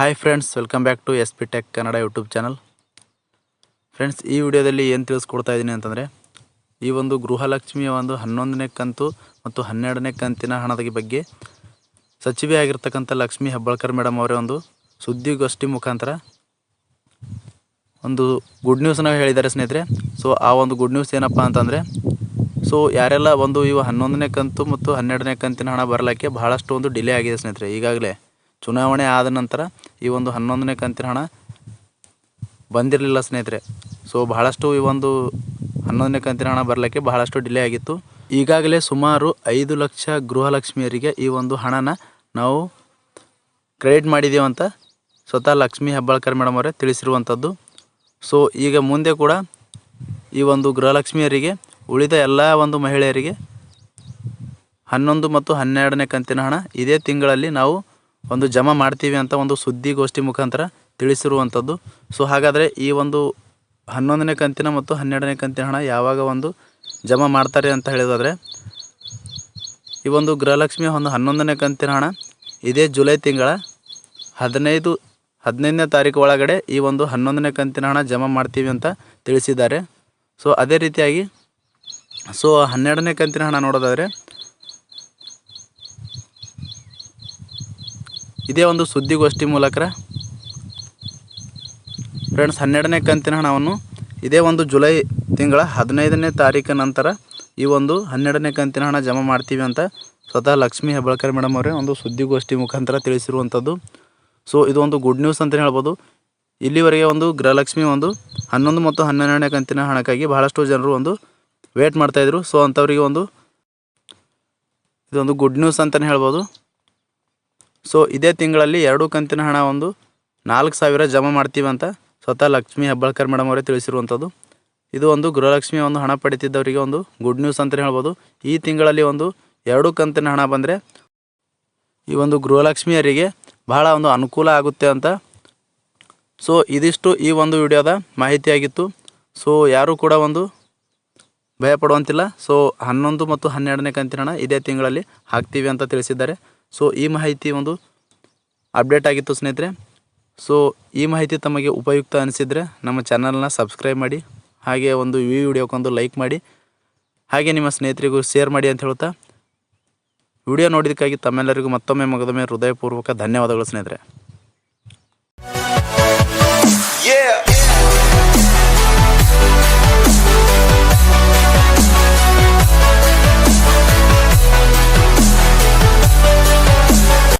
Hi friends welcome back to S P tech Kannada YouTube channel friends ಈ ವಿಡಿಯೋದಲ್ಲಿ ಏನು ತಿಳಿಸ್ಕೊಡ್ತಾ ಇದ್ದೀನಿ ಅಂತಂದರೆ, ಈ ಒಂದು ಗೃಹಲಕ್ಷ್ಮಿಯ ಒಂದು ಹನ್ನೊಂದನೇ ಕಂತು ಮತ್ತು ಹನ್ನೆರಡನೇ ಕಂತಿನ ಹಣದ ಬಗ್ಗೆ ಸಚಿವೆ ಆಗಿರ್ತಕ್ಕಂಥ ಲಕ್ಷ್ಮೀ ಹೆಬ್ಬಾಳ್ಕರ್ ಮೇಡಮ್ ಅವರೇ ಒಂದು ಸುದ್ದಿಗೋಷ್ಠಿ ಮುಖಾಂತರ ಒಂದು ಗುಡ್ ನ್ಯೂಸ್ನ ಹೇಳಿದ್ದಾರೆ ಸ್ನೇಹಿತರೆ. ಸೊ ಆ ಒಂದು ಗುಡ್ ನ್ಯೂಸ್ ಏನಪ್ಪ ಅಂತಂದರೆ ಸೊ ಯಾರೆಲ್ಲ ಒಂದು ಇವು ಹನ್ನೊಂದನೇ ಕಂತು ಮತ್ತು ಹನ್ನೆರಡನೇ ಕಂತಿನ ಹಣ ಬರಲಿಕ್ಕೆ ಬಹಳಷ್ಟು ಒಂದು ಡಿಲೇ ಆಗಿದೆ ಸ್ನೇಹಿತರೆ. ಈಗಾಗಲೇ ಚುನಾವಣೆ ಆದ ನಂತರ ಈ ಒಂದು ಹನ್ನೊಂದನೇ ಕಂತಿನ ಹಣ ಬಂದಿರಲಿಲ್ಲ ಸ್ನೇಹಿತರೆ. ಸೊ ಬಹಳಷ್ಟು ಈ ಒಂದು ಹನ್ನೊಂದನೇ ಕಂತಿನ ಹಣ ಬರಲಿಕ್ಕೆ ಬಹಳಷ್ಟು ಡಿಲೇ ಆಗಿತ್ತು. ಈಗಾಗಲೇ ಸುಮಾರು ಐದು ಲಕ್ಷ ಗೃಹಲಕ್ಷ್ಮಿಯರಿಗೆ ಈ ಒಂದು ಹಣನ ನಾವು ಕ್ರೆಡಿಟ್ ಮಾಡಿದ್ದೀವಿ ಅಂತ ಸ್ವತಃ ಲಕ್ಷ್ಮೀ ಹೆಬ್ಬಾಳ್ಕರ್ ಮೇಡಮ್ ಅವರೇ ತಿಳಿಸಿರುವಂಥದ್ದು ಸೊ ಈಗ ಮುಂದೆ ಕೂಡ ಈ ಒಂದು ಗೃಹಲಕ್ಷ್ಮಿಯರಿಗೆ ಉಳಿದ ಎಲ್ಲ ಒಂದು ಮಹಿಳೆಯರಿಗೆ ಹನ್ನೊಂದು ಮತ್ತು ಹನ್ನೆರಡನೇ ಕಂತಿನ ಹಣ ಇದೇ ತಿಂಗಳಲ್ಲಿ ನಾವು ಒಂದು ಜಮಾ ಮಾಡ್ತೀವಿ ಅಂತ ಒಂದು ಸುದ್ದಿಗೋಷ್ಠಿ ಮುಖಾಂತರ ತಿಳಿಸಿರುವಂಥದ್ದು. ಸೊ ಹಾಗಾದರೆ ಈ ಒಂದು ಹನ್ನೊಂದನೇ ಕಂತಿನ ಮತ್ತು ಹನ್ನೆರಡನೇ ಕಂತಿನ ಹಣ ಯಾವಾಗ ಒಂದು ಜಮಾ ಮಾಡ್ತಾರೆ ಅಂತ ಹೇಳಿದಾದರೆ, ಈ ಒಂದು ಗೃಹಲಕ್ಷ್ಮಿಯ ಒಂದು ಹನ್ನೊಂದನೇ ಕಂತಿನ ಹಣ ಇದೇ ಜುಲೈ ತಿಂಗಳ ಹದಿನೈದು, ಹದಿನೈದನೇ ತಾರೀಕು ಒಳಗಡೆ ಈ ಒಂದು ಹನ್ನೊಂದನೇ ಕಂತಿನ ಹಣ ಜಮಾ ಮಾಡ್ತೀವಿ ಅಂತ ತಿಳಿಸಿದ್ದಾರೆ. ಸೊ ಅದೇ ರೀತಿಯಾಗಿ ಸೊ ಹನ್ನೆರಡನೇ ಕಂತಿನ ಹಣ ನೋಡೋದಾದರೆ ಇದೇ ಒಂದು ಸುದ್ದಿಗೋಷ್ಠಿ ಮೂಲಕ ಫ್ರೆಂಡ್ಸ್, ಹನ್ನೆರಡನೇ ಕಂತಿನ ಹಣವನ್ನು ಇದೇ ಒಂದು ಜುಲೈ ತಿಂಗಳ ಹದಿನೈದನೇ ತಾರೀಕು ನಂತರ ಈ ಒಂದು ಹನ್ನೆರಡನೇ ಕಂತಿನ ಹಣ ಜಮಾ ಮಾಡ್ತೀವಿ ಅಂತ ಸ್ವತಃ ಲಕ್ಷ್ಮೀ ಹೆಬ್ಬಾಳ್ಕರ್ ಮೇಡಮ್ ಅವರೇ ಒಂದು ಸುದ್ದಿಗೋಷ್ಠಿ ಮುಖಾಂತರ ತಿಳಿಸಿರುವಂಥದ್ದು. ಸೊ ಇದೊಂದು ಗುಡ್ ನ್ಯೂಸ್ ಅಂತಲೇ ಹೇಳ್ಬೋದು. ಇಲ್ಲಿವರೆಗೆ ಒಂದು ಗೃಹಲಕ್ಷ್ಮಿ ಒಂದು ಹನ್ನೊಂದು ಮತ್ತು ಹನ್ನೆರಡನೇ ಕಂತಿನ ಹಣಕ್ಕಾಗಿ ಬಹಳಷ್ಟು ಜನರು ಒಂದು ವೇಟ್ ಮಾಡ್ತಾಯಿದ್ರು ಸೊ, ಅಂಥವರಿಗೆ ಒಂದು ಇದೊಂದು ಗುಡ್ ನ್ಯೂಸ್ ಅಂತಲೇ ಹೇಳ್ಬೋದು. ಸೊ ಇದೇ ತಿಂಗಳಲ್ಲಿ ಎರಡು ಕಂತಿನ ಹಣ ಒಂದು ನಾಲ್ಕು ಸಾವಿರ ಜಮಾ ಮಾಡ್ತೀವಿ ಅಂತ ಸ್ವತಃ ಲಕ್ಷ್ಮೀ ಹೆಬ್ಬಾಳ್ಕರ್ ಮೇಡಮ್ ಅವರೇ ತಿಳಿಸಿರುವಂಥದ್ದು. ಇದು ಒಂದು ಗೃಹಲಕ್ಷ್ಮಿ ಒಂದು ಹಣ ಪಡಿತಿದ್ದವರಿಗೆ ಒಂದು ಗುಡ್ ನ್ಯೂಸ್ ಅಂತಲೇ ಹೇಳ್ಬೋದು. ಈ ತಿಂಗಳಲ್ಲಿ ಒಂದು ಎರಡು ಕಂತಿನ ಹಣ ಬಂದರೆ ಈ ಒಂದು ಗೃಹಲಕ್ಷ್ಮಿಯರಿಗೆ ಬಹಳ ಒಂದು ಅನುಕೂಲ ಆಗುತ್ತೆ ಅಂತ. ಸೊ ಇದಿಷ್ಟು ಈ ಒಂದು ವಿಡಿಯೋದ ಮಾಹಿತಿಯಾಗಿತ್ತು. ಸೊ ಯಾರೂ ಕೂಡ ಒಂದು ಭಯಪಡುವಂತಿಲ್ಲ. ಸೊ ಹನ್ನೊಂದು ಮತ್ತು ಹನ್ನೆರಡನೇ ಕಂತಿನ ಹಣ ಇದೇ ತಿಂಗಳಲ್ಲಿ ಹಾಕ್ತೀವಿ ಅಂತ ತಿಳಿಸಿದ್ದಾರೆ. ಸೊ ಈ ಮಾಹಿತಿ ಒಂದು ಅಪ್ಡೇಟ್ ಆಗಿತ್ತು ಸ್ನೇಹಿತರೆ. ಸೊ ಈ ಮಾಹಿತಿ ತಮಗೆ ಉಪಯುಕ್ತ ಅನಿಸಿದರೆ ನಮ್ಮ ಚಾನಲ್ನ ಸಬ್ಸ್ಕ್ರೈಬ್ ಮಾಡಿ, ಹಾಗೆ ಒಂದು ಈ ವಿಡಿಯೋಕ್ಕೊಂದು ಲೈಕ್ ಮಾಡಿ, ಹಾಗೆ ನಿಮ್ಮ ಸ್ನೇಹಿತರಿಗೂ ಶೇರ್ ಮಾಡಿ ಅಂತ ಹೇಳ್ತಾ ವಿಡಿಯೋ ನೋಡಿದ್ದಕ್ಕಾಗಿ ತಮ್ಮೆಲ್ಲರಿಗೂ ಮತ್ತೊಮ್ಮೆ ಮಗದೊಮ್ಮೆ ಹೃದಯಪೂರ್ವಕ ಧನ್ಯವಾದಗಳು ಸ್ನೇಹಿತರೆ.